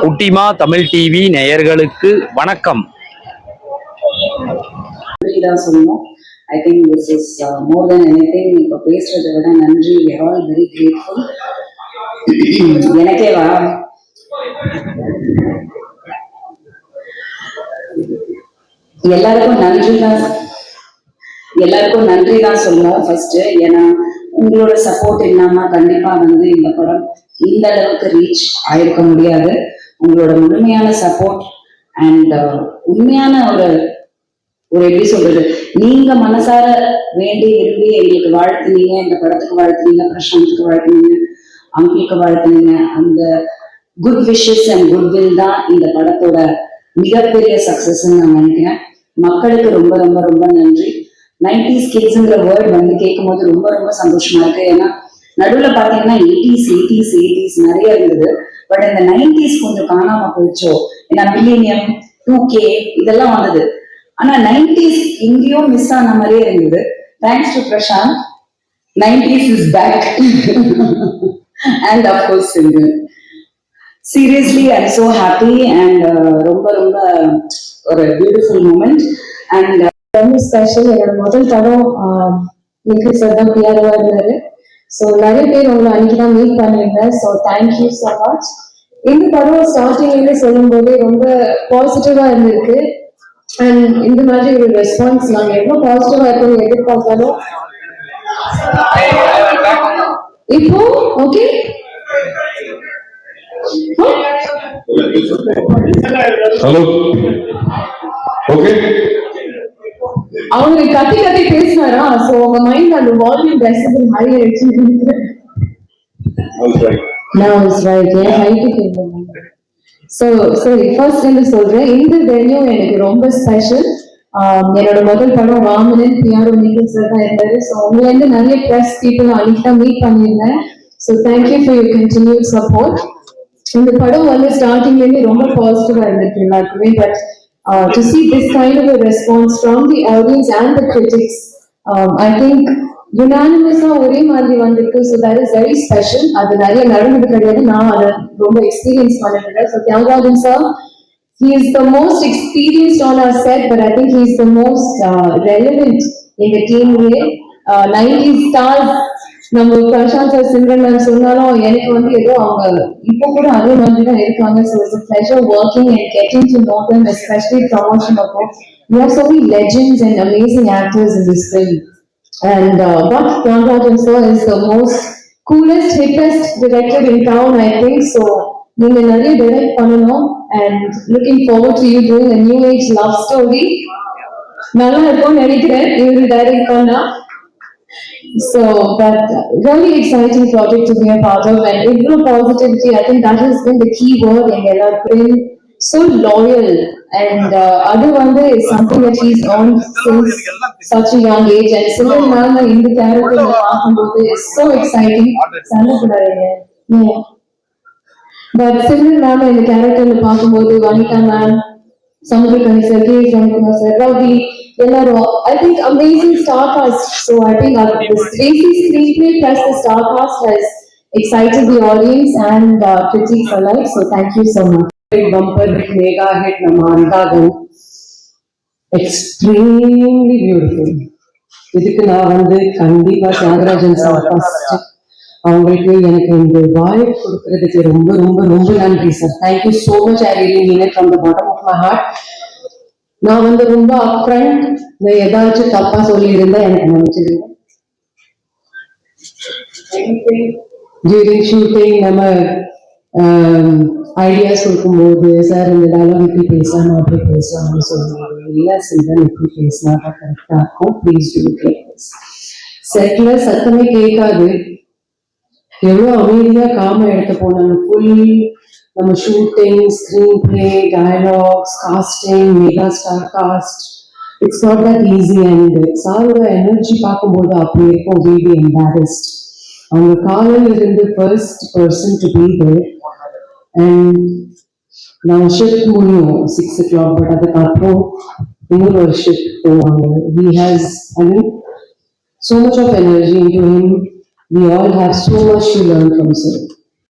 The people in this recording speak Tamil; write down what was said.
குட்டிமா தமிழ் டிவி நேயர்களுக்கு வணக்கம். நன்றி தான் சொல்லணும் I think this is more than anything இப்போ பேசுறதை விட நன்றி. We ஆல் வெரி கிரேட்ஃபுல் எனக்கே வா. எல்லாருக்கும் நன்றி தான் எல்லாருக்கும் நன்றி தான் சொல்லணும் ஃபர்ஸ்ட் ஏன்னா உங்களோட சப்போர்ட் இல்லாம கண்டிப்பா வந்து இந்த படம் இந்த அளவுக்கு ரீச் ஆயிருக்க முடியாது. உங்களோட முழுமையான சப்போர்ட் அண்ட் uh, உண்மையான ஒரு ஒரு எப்படி சொல்றது? நீங்க மனசார வேண்டி விரும்பி எங்களுக்கு வாழ்த்துனீங்க இந்த படத்துக்கு வாழ்த்துனீங்க பிரசாந்துக்கு வாழ்த்துனீங்க அங்கிளுக்கு வாழ்த்துனீங்க. அந்த good wishes and goodwill தான் இந்த படத்தோட மிகப்பெரிய சக்சஸ் நான் நினைக்கிறேன். மக்களுக்கு ரொம்ப ரொம்ப ரொம்ப நன்றி. நைன்டிஸ் கிட்ஸுங்கிற வேர்ட் வந்து கேட்கும் போது ரொம்ப ரொம்ப சந்தோஷமா இருக்கு. ஏன்னா நடுவுல பாத்தீங்கன்னா எயிட்டிஸ் எயிட்டிஸ் எயிட்டிஸ் நிறைய இருந்தது. பட் இந்த நைன்டிஸ் கொஞ்சம் காணாம போயிடுச்சோ? ஏன்னா மில்லினியம் டூ கே இதெல்லாம் வந்தது. ஆனா நைன்டிஸ் எங்கேயோ மிஸ் ஆன மாதிரியே இருந்தது. Thanks to Prashanth nineties is back and of course single seriously I so happy and ரொம்ப ரொம்ப ஒரு பியூட்டிஃபுல் மூமெண்ட் அண்ட் ரொம்ப ஸ்பெஷல் என்னோட முதல் தடம் uh, நிக்கு சார் தான் பிஆர்ஓ இருந்தாரு. ஸோ நிறைய பேர் உங்களை அன்னைக்கு தான் மீட் பண்ணியிருந்தேன் ஸோ தேங்க்யூ ஸோ மச் இந்த படம் ஸ்டார்டிங்லேருந்து சொல்லும் போதே ரொம்ப பாசிட்டிவாக இருந்திருக்கு. அண்ட் இந்த மாதிரி ஒரு ரெஸ்பான்ஸ் நாங்கள் எவ்வளோ பாசிட்டிவாக இருக்கணும் எதிர்பார்த்தாலும். இப்போ ஓகே ஹலோ ஓகே அவங்க கத்தி கத்தி பேசினாரா? சோ உங்க மைண்ட் அந்த வால்யூம் டெசிபிள் ஹை ஆயிடுச்சு நான் ரைட் என் ஹைட்டுக்கு ஸோ சரி ஃபர்ஸ்ட் என்ன சொல்றேன். இந்த வென்யூ எனக்கு ரொம்ப ஸ்பெஷல் என்னோட முதல் படம் வாமனன் பிஆர்ஓ மீட்டிங் சார் தான் இருந்தாரு ஸோ உங்களை இருந்து நிறைய ப்ரெஸ் பீப்புள் அன்னைக்கு தான் மீட் பண்ணியிருந்தேன். So thank you for your continued support இந்த படம் வந்து ஸ்டார்டிங்ல இருந்து ரொம்ப பாசிட்டிவா இருந்துச்சு எல்லாருக்குமே. But uh, to see this kind of a response from the audience and the critics um, I think யுனானிமஸா ஒரே மாதிரி வந்திருக்கு so that is very special அது நிறைய நடந்தது கிடையாது நான் அதை ரொம்ப எக்ஸ்பீரியன்ஸ் பண்ணிருக்கேன் so Thiagarajan sir he is the most experienced on our set but I think he is the most relevant எங்க டீம்லயே நைன்டி ஸ்டார்ஸ் நம்ம பிரசாந்த் சார் சிம்ரன் மேம் சொன்னாலும் எனக்கு வந்து ஏதோ அவங்க இப்போ கூட அதே மாதிரி தான் இருக்காங்க so it's pleasure working and getting to know them especially promotion அப்போ we have so many legends and amazing actors in this film and uh, but Rangarajan sir is the most coolest hippest director in town I think so நீங்க நிறைய direct பண்ணணும் and looking forward to you doing a new age love story நல்லா இருக்கும்னு நினைக்கிறேன் இவரு டைரக்ட் பண்ணா So, but really exciting project to be a part of, and Igro positivity, I think that has been the key word in been so loyal. And uh, Aduvande is something that he's owned since such a young age, and Sivan Nalna in the character of is so exciting. Yeah. But Sivan Nalna in the character of Pakambodu, Vanita Man, Samudrakani Sergei, Samudrakani Sergei, எல்லாரும் I think amazing star cast so I think this basic screenplay plus the star cast has excited the audience and uh, critics alike. So thank you so much. Bumper mega hit நம்ம அந்தாதன் எக்ஸ்ட்ரீம்லி பியூட்டிஃபுல் இதுக்கு நான் வந்து கண்டிப்பா தியாகராஜன் சார் ஃபர்ஸ்ட் அவங்களுக்கு எனக்கு இந்த வாய்ப்பு கொடுக்கறதுக்கு ரொம்ப ரொம்ப ரொம்ப நன்றி sir thank you so much I really mean it from the bottom of my heart நான் வந்து ரொம்ப அப்ரண்ட் இந்த ஏதாச்சும் தப்பா சொல்லியிருந்தா எனக்கு நினைச்சிருங்க டியூரிங் ஷூட்டிங் நம்ம ஐடியாஸ் கொடுக்கும்போது சார் இந்த டைலாக் இப்படி பேசாம அப்படி பேசாம சொல்லுவாங்க. இல்லை சிந்தன் இப்படி பேசினா தான் கரெக்டாக இருக்கும். ப்ளீஸ் டூ செட்ல சத்தமே கேட்காது. எவ்வளோ அமைதியா காம எடுத்து போனாங்க ஃபுல் நம்ம shooting screen play dialogues casting mega star cast it's not that easy and சாரோட எனர்ஜி பார்க்கும்போது அப்படி இருக்கும் வீடி எம்பாரஸ்ட் அவங்க காலையில இருந்து first person to be there and நான் ஷிஃப்ட் முடியும் சிக்ஸ் ஓ கிளாக் பட் அதுக்கப்புறம் இன்னொரு ஒரு ஷிஃப்ட் போவாங்க he has I mean so much of energy into him. We all have so much to learn from sir.